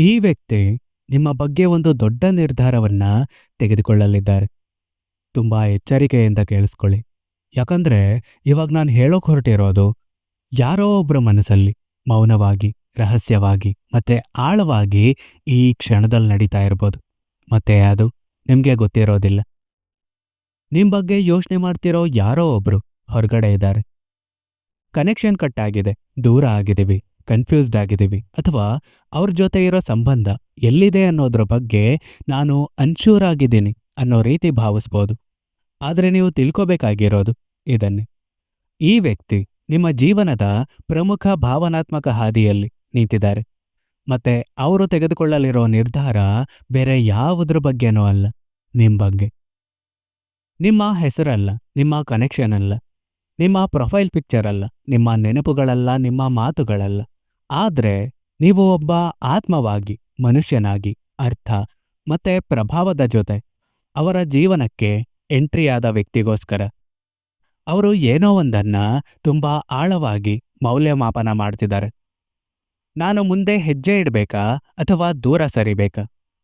ಈ ವ್ಯಕ್ತಿ ನಿಮ್ಮ ಬಗ್ಗೆ ಒಂದು ದೊಡ್ಡ ನಿರ್ಧಾರವನ್ನ ತೆಗೆದುಕೊಳ್ಳಲಿದ್ದಾರೆ. ತುಂಬಾ ಎಚ್ಚರಿಕೆಯಿಂದ ಕೇಳಿಸ್ಕೊಳ್ಳಿ. ಯಾಕಂದ್ರೆ ಇವಾಗ ನಾನು ಹೇಳೋಕ್ ಹೊರಟಿರೋದು ಯಾರೋ ಒಬ್ಬರ ಮನಸ್ಸಲ್ಲಿ ಮೌನವಾಗಿ, ರಹಸ್ಯವಾಗಿ ಮತ್ತೆ ಆಳವಾಗಿ ಈ ಕ್ಷಣದಲ್ಲಿ ನಡೀತಾ ಇರ್ಬೋದು. ಮತ್ತೆ ಅದು ನಿಮ್ಗೆ ಗೊತ್ತಿರೋದಿಲ್ಲ. ನಿಮ್ ಬಗ್ಗೆ ಯೋಚನೆ ಮಾಡ್ತಿರೋ ಯಾರೋ ಒಬ್ರು ಹೊರಗಡೆ ಇದ್ದಾರೆ. ಕನೆಕ್ಷನ್ ಕಟ್ ಆಗಿದೆ, ದೂರ ಆಗಿದ್ದೀವಿ. ಕನ್ಫ್ಯೂಸ್ಡ್ ಆಗಿದ್ದೀವಿ. ಅಥವಾ ಅವ್ರ ಜೊತೆ ಇರೋ ಸಂಬಂಧ ಎಲ್ಲಿದೆ ಅನ್ನೋದ್ರ ಬಗ್ಗೆ ನಾನು ಅನ್ಶೂರ್ ಆಗಿದ್ದೀನಿ ಅನ್ನೋ ರೀತಿ ಭಾವಿಸ್ಬೋದು. ಆದರೆ ನೀವು ತಿಳ್ಕೋಬೇಕಾಗಿರೋದು ಇದನ್ನೇ. ಈ ವ್ಯಕ್ತಿ ನಿಮ್ಮ ಜೀವನದ ಪ್ರಮುಖ ಭಾವನಾತ್ಮಕ ಹಾದಿಯಲ್ಲಿ ನಿಂತಿದ್ದಾರೆ. ಮತ್ತೆ ಅವರು ತೆಗೆದುಕೊಳ್ಳಲಿರೋ ನಿರ್ಧಾರ ಬೇರೆ ಯಾವುದ್ರ ಬಗ್ಗೆನೂ ಅಲ್ಲ, ನಿಮ್ ಬಗ್ಗೆ. ನಿಮ್ಮ ಹೆಸರಲ್ಲ, ನಿಮ್ಮ ಕನೆಕ್ಷನ್ ಅಲ್ಲ, ನಿಮ್ಮ ಪ್ರೊಫೈಲ್ ಪಿಕ್ಚರ್ ಅಲ್ಲ, ನಿಮ್ಮ ನೆನಪುಗಳಲ್ಲ, ನಿಮ್ಮ ಮಾತುಗಳಲ್ಲ. ಆದ್ರೆ ನೀವು ಒಬ್ಬ ಆತ್ಮವಾಗಿ, ಮನುಷ್ಯನಾಗಿ, ಅರ್ಥ ಮತ್ತೆ ಪ್ರಭಾವದ ಜೊತೆ ಅವರ ಜೀವನಕ್ಕೆ ಎಂಟ್ರಿಯಾದ ವ್ಯಕ್ತಿಗೋಸ್ಕರ. ಅವರು ಏನೋ ಒಂದನ್ನ ತುಂಬಾ ಆಳವಾಗಿ ಮೌಲ್ಯಮಾಪನ ಮಾಡ್ತಿದ್ದಾರೆ. ನಾನು ಮುಂದೆ ಹೆಜ್ಜೆ ಇಡಬೇಕಾ ಅಥವಾ ದೂರ ಸರಿಬೇಕಾ?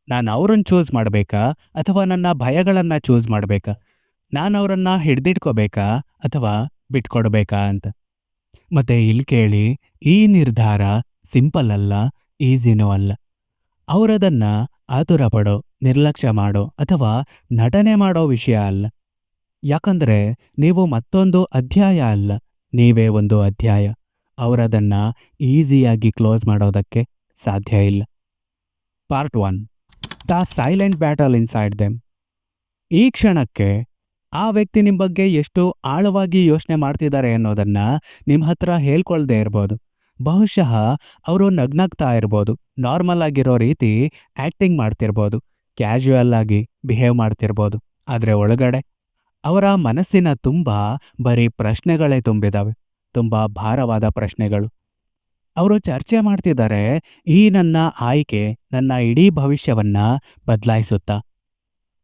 ನಾನು ಅವ್ರನ್ನ ಚೂಸ್ ಮಾಡಬೇಕಾ ಅಥವಾ ನನ್ನ ಭಯಗಳನ್ನು ಚೂಸ್ ಮಾಡಬೇಕಾ? ನಾನು ಅವರನ್ನು ಹಿಡ್ದಿಟ್ಕೋಬೇಕಾ ಅಥವಾ ಬಿಟ್ಕೊಡ್ಬೇಕಾ ಅಂತ. ಮತ್ತೆ ಇಲ್ಲಿ ಕೇಳಿ ಈ ನಿರ್ಧಾರ ಸಿಂಪಲ್ ಅಲ್ಲ, ಈಸಿನೂ ಅಲ್ಲ. ಅವರದನ್ನ ಆತುರ ಪಡೋ ನಿರ್ಲಕ್ಷ್ಯ ಮಾಡೋ ಅಥವಾ ನಟನೆ ಮಾಡೋ ವಿಷಯ ಅಲ್ಲ. ಯಾಕಂದ್ರೆ ನೀವು ಮತ್ತೊಂದು ಅಧ್ಯಾಯ ಅಲ್ಲ, ನೀವೇ ಒಂದು ಅಧ್ಯಾಯ. ಅವರದನ್ನ ಈಸಿಯಾಗಿ ಕ್ಲೋಸ್ ಮಾಡೋದಕ್ಕೆ ಸಾಧ್ಯ ಇಲ್ಲ. Part one. The silent battle inside them. ಈ ಕ್ಷಣಕ್ಕೆ ಆ ವ್ಯಕ್ತಿ ನಿಮ್ಮ ಬಗ್ಗೆ ಎಷ್ಟು ಆಳವಾಗಿ ಯೋಚನೆ ಮಾಡ್ತಿದ್ದಾರೆ ಅನ್ನೋದನ್ನ ನಿಮ್ಮ ಹತ್ರ ಹೇಳ್ಕೊಳ್ದೇ ಇರ್ಬೋದು. ಬಹುಶಃ ಅವರು ನಗ್ನಗ್ತಾ ಇರ್ಬೋದು ನಾರ್ಮಲ್ ಆಗಿರೋ ರೀತಿ ಆಕ್ಟಿಂಗ್ ಮಾಡ್ತಿರ್ಬೋದು ಕ್ಯಾಶುಯಲ್ ಆಗಿ ಬಿಹೇವ್ ಮಾಡ್ತಿರ್ಬೋದು, ಆದರೆ ಒಳಗಡೆ ಅವರ ಮನಸ್ಸಿನ ತುಂಬ ಬರೀ ಪ್ರಶ್ನೆಗಳೇ ತುಂಬಿದಾವೆ, ತುಂಬ ಭಾರವಾದ ಪ್ರಶ್ನೆಗಳು. ಅವರು ಚರ್ಚೆ ಮಾಡ್ತಿದ್ದಾರೆ, ಈ ನನ್ನ ಆಯ್ಕೆ ನನ್ನ ಇಡೀ ಭವಿಷ್ಯವನ್ನ ಬದಲಾಯಿಸುತ್ತಾ?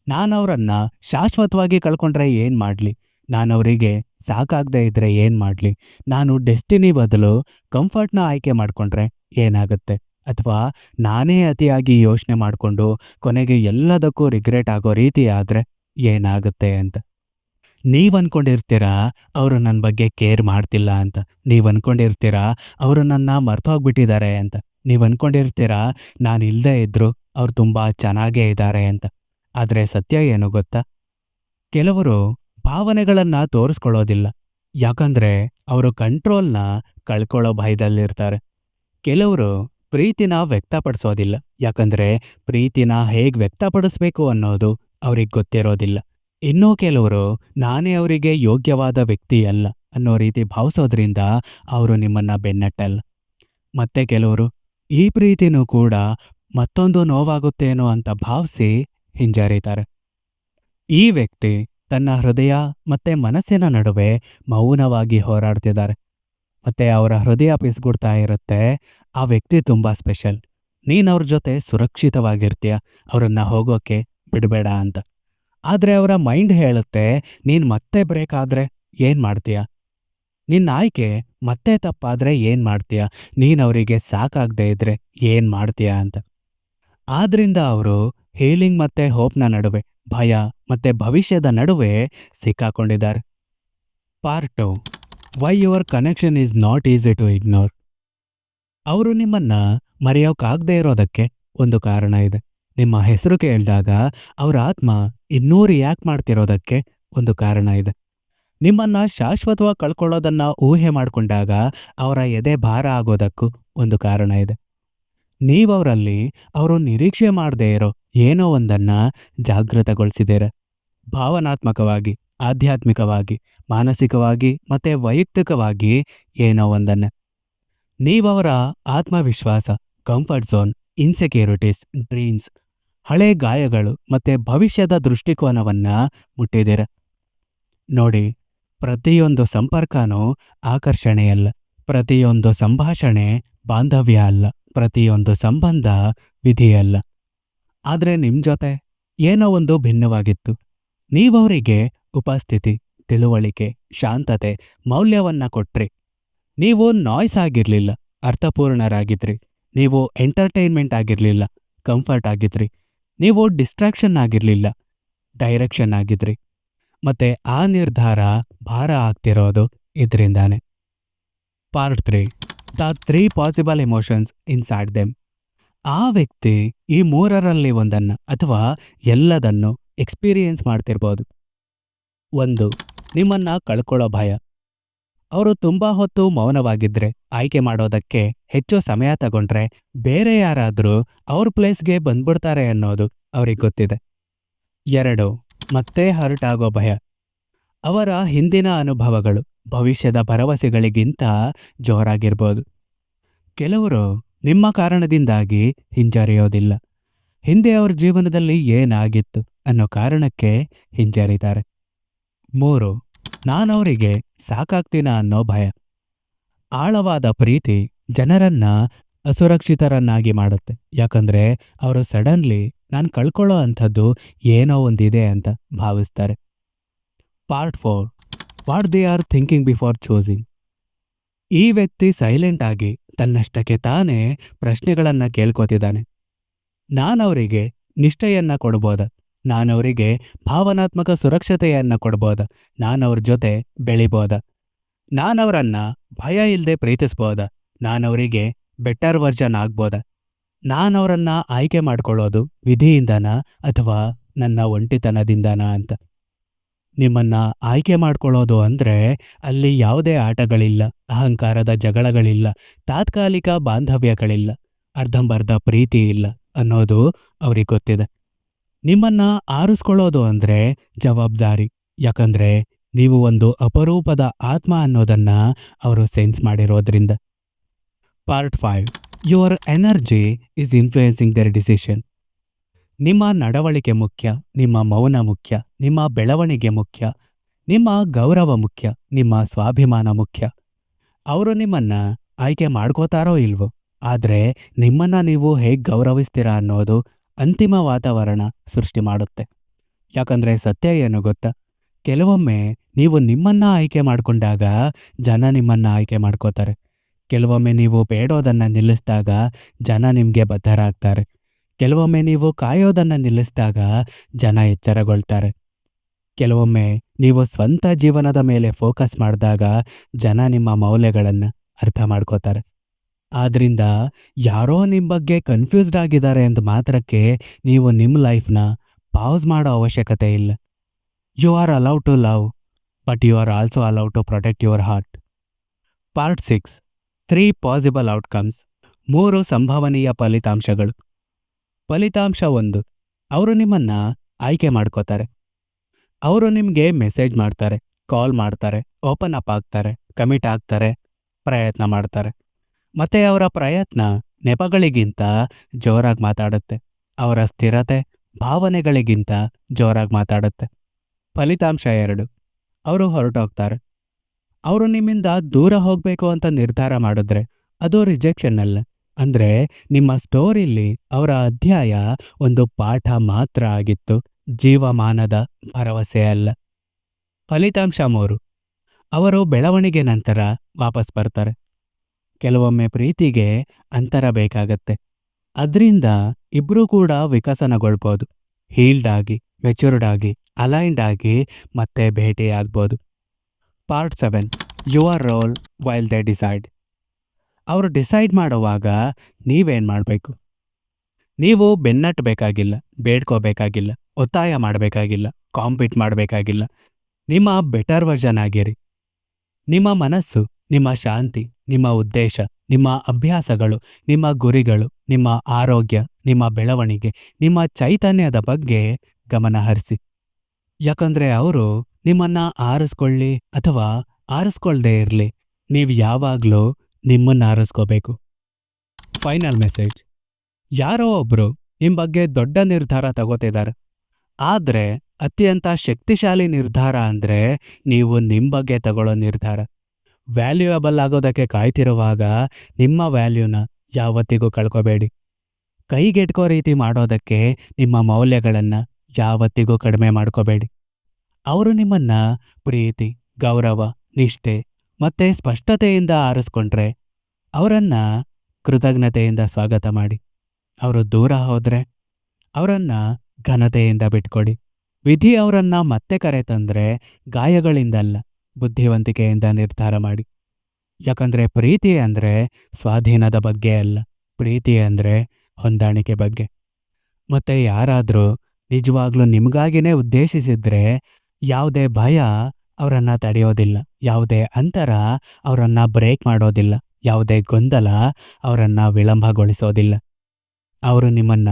ನಾನವರನ್ನು ಶಾಶ್ವತವಾಗಿ ಕಳ್ಕೊಂಡ್ರೆ ಏನು ಮಾಡ್ಲಿ? ನಾನವರಿಗೆ ಸಾಕಾಗದೇ ಇದ್ದರೆ ಏನು ಮಾಡಲಿ? ನಾನು ಡೆಸ್ಟಿನಿ ಬದಲು ಕಂಫರ್ಟ್ನ ಆಯ್ಕೆ ಮಾಡ್ಕೊಂಡ್ರೆ ಏನಾಗುತ್ತೆ? ಅಥವಾ ನಾನೇ ಅತಿಯಾಗಿ ಯೋಚನೆ ಮಾಡಿಕೊಂಡು ಕೊನೆಗೆ ಎಲ್ಲದಕ್ಕೂ ರಿಗ್ರೆಟ್ ಆಗೋ ರೀತಿ ಆದ್ರೆ ಏನಾಗುತ್ತೆ ಅಂತ. ನೀವ್ ಅನ್ಕೊಂಡಿರ್ತೀರಾ ಅವರು ನನ್ನ ಬಗ್ಗೆ ಕೇರ್ ಮಾಡ್ತಿಲ್ಲ ಅಂತ? ನೀವ್ ಅನ್ಕೊಂಡಿರ್ತೀರಾ ಅವರು ನನ್ನ ಮರ್ತೋಗ್ಬಿಟ್ಟಿದ್ದಾರೆ ಅಂತ? ನೀವ್ ಅನ್ಕೊಂಡಿರ್ತೀರಾ ನಾನು ಇಲ್ಲದೇ ಇದ್ರು ಅವ್ರು ತುಂಬಾ ಚೆನ್ನಾಗೇ ಇದ್ದಾರೆ ಅಂತ? ಆದರೆ ಸತ್ಯ ಏನು ಗೊತ್ತಾ? ಕೆಲವರು ಭಾವನೆಗಳನ್ನ ತೋರಿಸ್ಕೊಳ್ಳೋದಿಲ್ಲ. ಯಾಕಂದ್ರೆ ಅವರು ಕಂಟ್ರೋಲ್ನ ಕಳ್ಕೊಳ್ಳೋ ಭಯದಲ್ಲಿರ್ತಾರೆ. ಕೆಲವರು ಪ್ರೀತಿನ ವ್ಯಕ್ತಪಡಿಸೋದಿಲ್ಲ. ಯಾಕಂದ್ರೆ ಪ್ರೀತಿನ ಹೇಗೆ ವ್ಯಕ್ತಪಡಿಸ್ಬೇಕು ಅನ್ನೋದು ಅವ್ರಿಗೆ ಗೊತ್ತಿರೋದಿಲ್ಲ. ಇನ್ನೂ ಕೆಲವರು ನಾನೇ ಅವರಿಗೆ ಯೋಗ್ಯವಾದ ವ್ಯಕ್ತಿ ಅಲ್ಲ ಅನ್ನೋ ರೀತಿ ಭಾವಿಸೋದ್ರಿಂದ ಅವರು ನಿಮ್ಮನ್ನ ಬೆನ್ನಟ್ಟಲ್ಲ. ಮತ್ತೆ ಕೆಲವರು ಈ ಪ್ರೀತಿನೂ ಕೂಡ ಮತ್ತೊಂದು ನೋವಾಗುತ್ತೇನೋ ಅಂತ ಭಾವಿಸಿ ಹಿಂಜರಿತಾರೆ. ಈ ವ್ಯಕ್ತಿ ತನ್ನ ಹೃದಯ ಮತ್ತೆ ಮನಸ್ಸಿನ ನಡುವೆ ಮೌನವಾಗಿ ಹೋರಾಡ್ತಿದ್ದಾರೆ. ಮತ್ತೆ ಅವರ ಹೃದಯ ಪಿಸ್ಗುಡ್ತಾ ಇರುತ್ತೆ. ಆ ವ್ಯಕ್ತಿ ತುಂಬಾ ಸ್ಪೆಷಲ್. ನೀನು ಅವ್ರ ಜೊತೆ ಸುರಕ್ಷಿತವಾಗಿರ್ತೀಯ. ಅವರನ್ನು ಹೋಗೋಕೆ ಬಿಡಬೇಡ ಅಂತ. ಆದ್ರೆ ಅವರ ಮೈಂಡ್ ಹೇಳುತ್ತೆ, ನೀನ್ ಮತ್ತೆ ಬ್ರೇಕ್ ಆದರೆ ಏನು ಮಾಡ್ತೀಯ? ನಿನ್ನ ಆಯ್ಕೆ ಮತ್ತೆ ತಪ್ಪಾದರೆ ಏನು ಮಾಡ್ತೀಯ? ನೀನು ಅವರಿಗೆ ಸಾಕಾಗ್ದೇ ಇದ್ರೆ ಏನು ಮಾಡ್ತೀಯ? ಅಂತ. ಆದ್ರಿಂದ ಅವರು ಹೀಲಿಂಗ್ ಮತ್ತೆ ಹೋಪ್ನ ನಡುವೆ ಭಯ ಮತ್ತೆ ಭವಿಷ್ಯದ ನಡುವೆ ಸಿಕ್ಕಾಕೊಂಡಿದ್ದಾರೆ. Part two why your connection is not easy to ignore ಅವರು ನಿಮ್ಮನ್ನ ಮರೆಯೋಕ್ಕಾಗದೇ ಇರೋದಕ್ಕೆ ಒಂದು ಕಾರಣ ಇದೆ. ನಿಮ್ಮ ಹೆಸರು ಕೇಳಿದಾಗ ಅವರ ಆತ್ಮ ಇನ್ನೂ ರಿಯಾಕ್ಟ್ ಮಾಡ್ತಿರೋದಕ್ಕೆ ಒಂದು ಕಾರಣ ಇದೆ. ನಿಮ್ಮನ್ನ ಶಾಶ್ವತವಾಗಿ ಕಳ್ಕೊಳ್ಳೋದನ್ನು ಊಹೆ ಮಾಡ್ಕೊಂಡಾಗ ಅವರ ಎದೆ ಭಾರ ಆಗೋದಕ್ಕೂ ಒಂದು ಕಾರಣ ಇದೆ. ನೀವವರಲ್ಲಿ ಅವರು ನಿರೀಕ್ಷೆ ಮಾಡದೇ ಇರೋ ಏನೋ ಒಂದನ್ನ ಜಾಗೃತಗೊಳಿಸಿದ್ದೀರ ಭಾವನಾತ್ಮಕವಾಗಿ, ಆಧ್ಯಾತ್ಮಿಕವಾಗಿ, ಮಾನಸಿಕವಾಗಿ ಮತ್ತೆ ವೈಯಕ್ತಿಕವಾಗಿ ಏನೋ ಒಂದನ್ನ. ನೀವವರ ಆತ್ಮವಿಶ್ವಾಸ ಕಂಫರ್ಟ್ ಝೋನ್ ಇನ್ಸೆಕ್ಯೂರಿಟೀಸ್ ಡ್ರೀಮ್ಸ್ ಹಳೆ ಗಾಯಗಳು ಮತ್ತೆ ಭವಿಷ್ಯದ ದೃಷ್ಟಿಕೋನವನ್ನ ಮುಟ್ಟಿದಿರ. ನೋಡಿ, ಪ್ರತಿಯೊಂದು ಸಂಪರ್ಕನೂ ಆಕರ್ಷಣೆಯಲ್ಲ ಪ್ರತಿಯೊಂದು ಸಂಭಾಷಣೆ ಬಾಂಧವ್ಯ ಅಲ್ಲ. ಪ್ರತಿಯೊಂದು ಸಂಬಂಧ ವಿಧಿಯಲ್ಲ ಆದ್ರೆ ನಿಮ್ ಜೊತೆ ಏನೋ ಒಂದು ಭಿನ್ನವಾಗಿತ್ತು. ನೀವವರಿಗೆ ಉಪಸ್ಥಿತಿ, ತಿಳುವಳಿಕೆ, ಶಾಂತತೆ, ಮೌಲ್ಯವನ್ನ ಕೊಟ್ರಿ. ನೀವು ನಾಯ್ಸ್ ಆಗಿರಲಿಲ್ಲ, ಅರ್ಥಪೂರ್ಣರಾಗಿದ್ರಿ. ನೀವು ಎಂಟರ್ಟೈನ್ಮೆಂಟ್ ಆಗಿರಲಿಲ್ಲ, ಕಂಫರ್ಟ್ ಆಗಿದ್ರಿ. ನೀವು ಡಿಸ್ಟ್ರಾಕ್ಷನ್ ಆಗಿರಲಿಲ್ಲ, ಡೈರೆಕ್ಷನ್ ಆಗಿದ್ರಿ. ಮತ್ತೆ ಆ ನಿರ್ಧಾರ ಭಾರ ಆಗ್ತಿರೋದು ಇದರಿಂದಾನೆ. Part three, the three possible emotions inside them. ಆ ವ್ಯಕ್ತಿ ಈ ಮೂರರಲ್ಲಿ ಒಂದನ್ನ ಅಥವಾ ಎಲ್ಲದನ್ನು ಎಕ್ಸ್ಪೀರಿಯೆನ್ಸ್ ಮಾಡ್ತಿರ್ಬೋದು. ಒಂದು, ನಿಮ್ಮನ್ನ ಕಳ್ಕೊಳ್ಳೋ ಭಯ. ಅವರು ತುಂಬಾ ಹೊತ್ತು ಮೌನವಾಗಿದ್ರೆ, ಆಯ್ಕೆ ಮಾಡೋದಕ್ಕೆ ಹೆಚ್ಚು ಸಮಯ ತಗೊಂಡ್ರೆ ಬೇರೆ ಯಾರಾದರೂ ಅವ್ರ ಪ್ಲೇಸ್ಗೆ ಬಂದ್ಬಿಡ್ತಾರೆ ಅನ್ನೋದು ಅವ್ರಿಗೆ ಗೊತ್ತಿದೆ. ಎರಡು, ಮತ್ತೆ ಹರ್ಟ್ ಆಗೋ ಭಯ. ಅವರ ಹಿಂದಿನ ಅನುಭವಗಳು ಭವಿಷ್ಯದ ಭರವಸೆಗಳಿಗಿಂತ ಜೋರಾಗಿರ್ಬೋದು. ಕೆಲವರು ನಿಮ್ಮ ಕಾರಣದಿಂದಾಗಿ ಹಿಂಜರಿಯೋದಿಲ್ಲ. ಹಿಂದೆ ಅವರ ಜೀವನದಲ್ಲಿ ಏನಾಗಿತ್ತು ಅನ್ನೋ ಕಾರಣಕ್ಕೆ ಹಿಂಜರಿತಾರೆ. ಮೂರು, ನಾನವರಿಗೆ ಸಾಕಾಗ್ತೀನ ಅನ್ನೋ ಭಯ. ಆಳವಾದ ಪ್ರೀತಿ ಜನರನ್ನ ಅಸುರಕ್ಷಿತರನ್ನಾಗಿ ಮಾಡುತ್ತೆ. ಯಾಕಂದ್ರೆ ಅವರು ಸಡನ್ಲಿ, ನಾನು ಕಳ್ಕೊಳ್ಳೋ ಅಂಥದ್ದು ಏನೋ ಒಂದಿದೆ ಅಂತ ಭಾವಿಸ್ತಾರೆ. Part four, what they are thinking before choosing. ಈ ವ್ಯಕ್ತಿ ಸೈಲೆಂಟ್ ಆಗಿ ತನ್ನಷ್ಟಕ್ಕೆ ತಾನೇ ಪ್ರಶ್ನೆಗಳನ್ನು ಕೇಳ್ಕೋತಿದ್ದಾನೆ. ನಾನವರಿಗೆ ನಿಷ್ಠೆಯನ್ನು ಕೊಡ್ಬೋದ. ನಾನವರಿಗೆ ಭಾವನಾತ್ಮಕ ಸುರಕ್ಷತೆಯನ್ನು ಕೊಡ್ಬೋದ. ನಾನವ್ರ ಜೊತೆ ಬೆಳಿಬೋದ. ನಾನವರನ್ನ ಭಯ ಇಲ್ಲದೆ ಪ್ರೀತಿಸ್ಬೋದ. ನಾನವರಿಗೆ ಬೆಟರ್ ವರ್ಜನ್ ಆಗ್ಬೋದ. ನಾನವರನ್ನ ಆಯ್ಕೆ ಮಾಡ್ಕೊಳ್ಳೋದು ವಿಧಿಯಿಂದನಾ ಅಥವಾ ನನ್ನ ಒಂಟಿತನದಿಂದನಾ ಅಂತ. ನಿಮ್ಮನ್ನ ಆಯ್ಕೆ ಮಾಡ್ಕೊಳ್ಳೋದು ಅಂದ್ರೆ ಅಲ್ಲಿ ಯಾವುದೇ ಆಟಗಳಿಲ್ಲ, ಅಹಂಕಾರದ ಜಗಳಗಳಿಲ್ಲ, ತಾತ್ಕಾಲಿಕ ಬಾಂಧವ್ಯಗಳಿಲ್ಲ, ಅರ್ಧಂಬರ್ಧ ಪ್ರೀತಿ ಇಲ್ಲ ಅನ್ನೋದು ಅವ್ರಿಗೆ ಗೊತ್ತಿದೆ. ನಿಮ್ಮನ್ನ ಆರಿಸ್ಕೊಳ್ಳೋದು ಅಂದ್ರೆ ಜವಾಬ್ದಾರಿ, ಯಾಕಂದ್ರೆ ನೀವು ಒಂದು ಅಪರೂಪದ ಆತ್ಮ ಅನ್ನೋದನ್ನ ಅವರು ಸೆನ್ಸ್ ಮಾಡಿರೋದ್ರಿಂದ. Part five, your energy is influencing their decision. ನಿಮ್ಮ ನಡವಳಿಕೆ ಮುಖ್ಯ, ನಿಮ್ಮ ಮೌನ ಮುಖ್ಯ ನಿಮ್ಮ ಬೆಳವಣಿಗೆ ಮುಖ್ಯ, ನಿಮ್ಮ ಗೌರವ ಮುಖ್ಯ, ನಿಮ್ಮ ಸ್ವಾಭಿಮಾನ ಮುಖ್ಯ. ಅವರು ನಿಮ್ಮನ್ನ ಆಯ್ಕೆ ಮಾಡ್ಕೋತಾರೋ ಇಲ್ವೋ? ಆದ್ರೆ ನಿಮ್ಮನ್ನ ನೀವು ಹೇಗೆ ಗೌರವಿಸ್ತೀರಾ ಅನ್ನೋದು ಅಂತಿಮ ವಾತಾವರಣ ಸೃಷ್ಟಿ ಮಾಡುತ್ತೆ. ಯಾಕಂದ್ರೆ ಸತ್ಯ ಏನು ಗೊತ್ತಾ? ಕೆಲವೊಮ್ಮೆ ನೀವು ನಿಮ್ಮನ್ನ ಆಯ್ಕೆ ಮಾಡ್ಕೊಂಡಾಗ ಜನ ನಿಮ್ಮನ್ನ ಆಯ್ಕೆ ಮಾಡ್ಕೋತಾರೆ. ಕೆಲವೊಮ್ಮೆ ನೀವು ಬೇಡೋದನ್ನ ನಿಲ್ಲಿಸಿದಾಗ ಜನ ನಿಮಗೆ ಬದ್ಧರಾಗ್ತಾರೆ. ಕೆಲವೊಮ್ಮೆ ನೀವು ಕಾಯೋದನ್ನ ನಿಲ್ಲಿಸಿದಾಗ ಜನ ಎಚ್ಚರಗೊಳ್ತಾರೆ. ಕೆಲವೊಮ್ಮೆ ನೀವು ಸ್ವಂತ ಜೀವನದ ಮೇಲೆ ಫೋಕಸ್ ಮಾಡಿದಾಗ ಜನ ನಿಮ್ಮ ಮೌಲ್ಯಗಳನ್ನು ಅರ್ಥ ಮಾಡ್ಕೋತಾರೆ. ಆದ್ರಿಂದ ಯಾರೋ ನಿಮ್ಮ ಬಗ್ಗೆ ಕನ್ಫ್ಯೂಸ್ಡ್ ಆಗಿದ್ದಾರೆ ಅಂತ ಮಾತ್ರಕ್ಕೆ ನೀವು ನಿಮ್ಮ ಲೈಫ್ನ ಪಾಸ್ ಮಾಡೋ ಅವಶ್ಯಕತೆ ಇಲ್ಲ. You are allow to love but you are also allow to protect your heart part six three possible outcomes ಮೂರು ಸಂಭವನೀಯ ಫಲಿತಾಂಶಗಳು. ಫಲಿತಾಂಶ ಒಂದು, ಅವರು ನಿಮ್ಮನ್ನ ಆಯ್ಕೆ ಮಾಡ್ಕೋತಾರೆ. ಅವರು ನಿಮಗೆ ಮೆಸೇಜ್ ಮಾಡ್ತಾರೆ ಕಾಲ್ ಮಾಡ್ತಾರೆ ಓಪನ್ ಅಪ್ ಆಗ್ತಾರೆ ಕಮಿಟ್ ಆಗ್ತಾರೆ, ಪ್ರಯತ್ನ ಮಾಡ್ತಾರೆ. ಮತ್ತೆ ಅವರ ಪ್ರಯತ್ನ ನೆಪಗಳಿಗಿಂತ ಜೋರಾಗಿ ಮಾತಾಡುತ್ತೆ. ಅವರ ಸ್ಥಿರತೆ ಭಾವನೆಗಳಿಗಿಂತ ಜೋರಾಗಿ ಮಾತಾಡುತ್ತೆ. ಫಲಿತಾಂಶ ಎರಡು, ಅವರು ಹೊರಟೋಗ್ತಾರೆ. ಅವರು ನಿಮ್ಮಿಂದ ದೂರ ಹೋಗಬೇಕು ಅಂತ ನಿರ್ಧಾರ ಮಾಡಿದ್ರೆ ಅದು ರಿಜೆಕ್ಷನ್ ಅಲ್ಲ. ಅಂದ್ರೆ ನಿಮ್ಮ ಸ್ಟೋರಿಲಿ ಅವರ ಅಧ್ಯಾಯ ಒಂದು ಪಾಠ ಮಾತ್ರ ಆಗಿತ್ತು. ಜೀವಮಾನದ ಭರವಸೆ ಅಲ್ಲ ಫಲಿತಾಂಶ ಮೂರು. ಅವರು ಬೆಳವಣಿಗೆ ನಂತರ ವಾಪಸ್ ಬರ್ತಾರೆ. ಕೆಲವೊಮ್ಮೆ ಪ್ರೀತಿಗೆ ಅಂತರ ಬೇಕಾಗತ್ತೆ. ಅದರಿಂದ ಇಬ್ಬರೂ ಕೂಡ ವಿಕಸನಗೊಳ್ಬೋದು. ಹೀಲ್ಡ್ ಆಗಿ ಮೆಚೂರ್ಡ್ ಆಗಿ ಅಲೈನ್ಡ್ ಆಗಿ ಮತ್ತೆ ಭೇಟಿಯಾಗ್ಬೋದು part seven. Your role while they decide. ಅವರು ಡಿಸೈಡ್ ಮಾಡುವಾಗ ನೀವೇನು ಮಾಡಬೇಕು? ನೀವು ಬೆನ್ನಟ್ಟಬೇಕಾಗಿಲ್ಲ, ಬೇಡ್ಕೋಬೇಕಾಗಿಲ್ಲ, ಒತ್ತಾಯ ಮಾಡಬೇಕಾಗಿಲ್ಲ ಕಾಂಪೀಟ್ ಮಾಡಬೇಕಾಗಿಲ್ಲ. ನಿಮ್ಮ ಬೆಟರ್ ವರ್ಷನ್ ಆಗಿರಿ. ನಿಮ್ಮ ಮನಸ್ಸು, ನಿಮ್ಮ ಶಾಂತಿ, ನಿಮ್ಮ ಉದ್ದೇಶ, ನಿಮ್ಮ ಅಭ್ಯಾಸಗಳು, ನಿಮ್ಮ ಗುರಿಗಳು, ನಿಮ್ಮ ಆರೋಗ್ಯ, ನಿಮ್ಮ ಬೆಳವಣಿಗೆ, ನಿಮ್ಮ ಚೈತನ್ಯದ ಬಗ್ಗೆ ಗಮನ ಹರಿಸಿ. ಯಾಕಂದ್ರೆ ಅವರು ನಿಮ್ಮನ್ನ ಆರಿಸ್ಕೊಳ್ಳಿ ಅಥವಾ ಆರಿಸ್ಕೊಳ್ದೇ ಇರಲಿ. ನೀವು ಯಾವಾಗಲೂ ನಿಮ್ಮನ್ನ ಆರಿಸ್ಕೋಬೇಕು. ಫೈನಲ್ ಮೆಸೇಜ್ ಯಾರೋ ಒಬ್ರು ನಿಮ್ ಬಗ್ಗೆ ದೊಡ್ಡ ನಿರ್ಧಾರ ತಗೋತಿದ್ದಾರೆ ಆದ್ರೆ ಅತ್ಯಂತ ಶಕ್ತಿಶಾಲಿ ನಿರ್ಧಾರ ಅಂದ್ರೆ ನೀವು ನಿಮ್ಮ ಬಗ್ಗೆ ತಗೊಳ್ಳೋ ನಿರ್ಧಾರ. ವ್ಯಾಲ್ಯೂಯಬಲ್ ಆಗೋದಕ್ಕೆ ಕಾಯ್ತಿರುವಾಗ ನಿಮ್ಮ ವ್ಯಾಲ್ಯೂನ ಯಾವತ್ತಿಗೂ ಕಳ್ಕೋಬೇಡಿ. ಕೈಗೆಟ್ಕೋ ರೀತಿ ಮಾಡೋದಕ್ಕೆ ನಿಮ್ಮ ಮೌಲ್ಯಗಳನ್ನ ಯಾವತ್ತಿಗೂ ಕಡಿಮೆ ಮಾಡ್ಕೋಬೇಡಿ. ಅವರು ನಿಮ್ಮನ್ನ ಪ್ರೀತಿ, ಗೌರವ, ನಿಷ್ಠೆ ಮತ್ತೆ ಸ್ಪಷ್ಟತೆಯಿಂದ ಆರಿಸ್ಕೊಂಡ್ರೆ ಅವರನ್ನು ಕೃತಜ್ಞತೆಯಿಂದ ಸ್ವಾಗತ ಮಾಡಿ. ಅವರು ದೂರ ಹೋದರೆ ಅವರನ್ನ ಘನತೆಯಿಂದ ಬಿಟ್ಕೊಡಿ. ವಿಧಿ ಅವರನ್ನ ಮತ್ತೆ ಕರೆತಂದ್ರೆ ಗಾಯಗಳಿಂದಲ್ಲ ಬುದ್ಧಿವಂತಿಕೆಯಿಂದ ನಿರ್ಧಾರ ಮಾಡಿ. ಯಾಕಂದ್ರೆ ಪ್ರೀತಿ ಅಂದ್ರೆ ಸ್ವಾಧೀನದ ಬಗ್ಗೆ ಅಲ್ಲ, ಪ್ರೀತಿ ಅಂದ್ರೆ ಹೊಂದಾಣಿಕೆ ಬಗ್ಗೆ. ಮತ್ತೆ ಯಾರಾದರೂ ನಿಜವಾಗ್ಲೂ ನಿಮ್ಗಾಗಿನೇ ಉದ್ದೇಶಿಸಿದರೆ ಯಾವುದೇ ಭಯ ಅವರನ್ನು ತಡೆಯೋದಿಲ್ಲ, ಯಾವುದೇ ಅಂತರ ಅವರನ್ನು ಬ್ರೇಕ್ ಮಾಡೋದಿಲ್ಲ, ಯಾವುದೇ ಗೊಂದಲ ಅವರನ್ನು ವಿಳಂಬಗೊಳಿಸೋದಿಲ್ಲ. ಅವರು ನಿಮ್ಮನ್ನ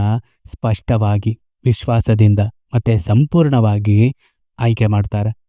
ಸ್ಪಷ್ಟವಾಗಿ ವಿಶ್ವಾಸದಿಂದ ಮತ್ತೆ ಸಂಪೂರ್ಣವಾಗಿ ಆಯ್ಕೆ ಮಾಡ್ತಾರೆ.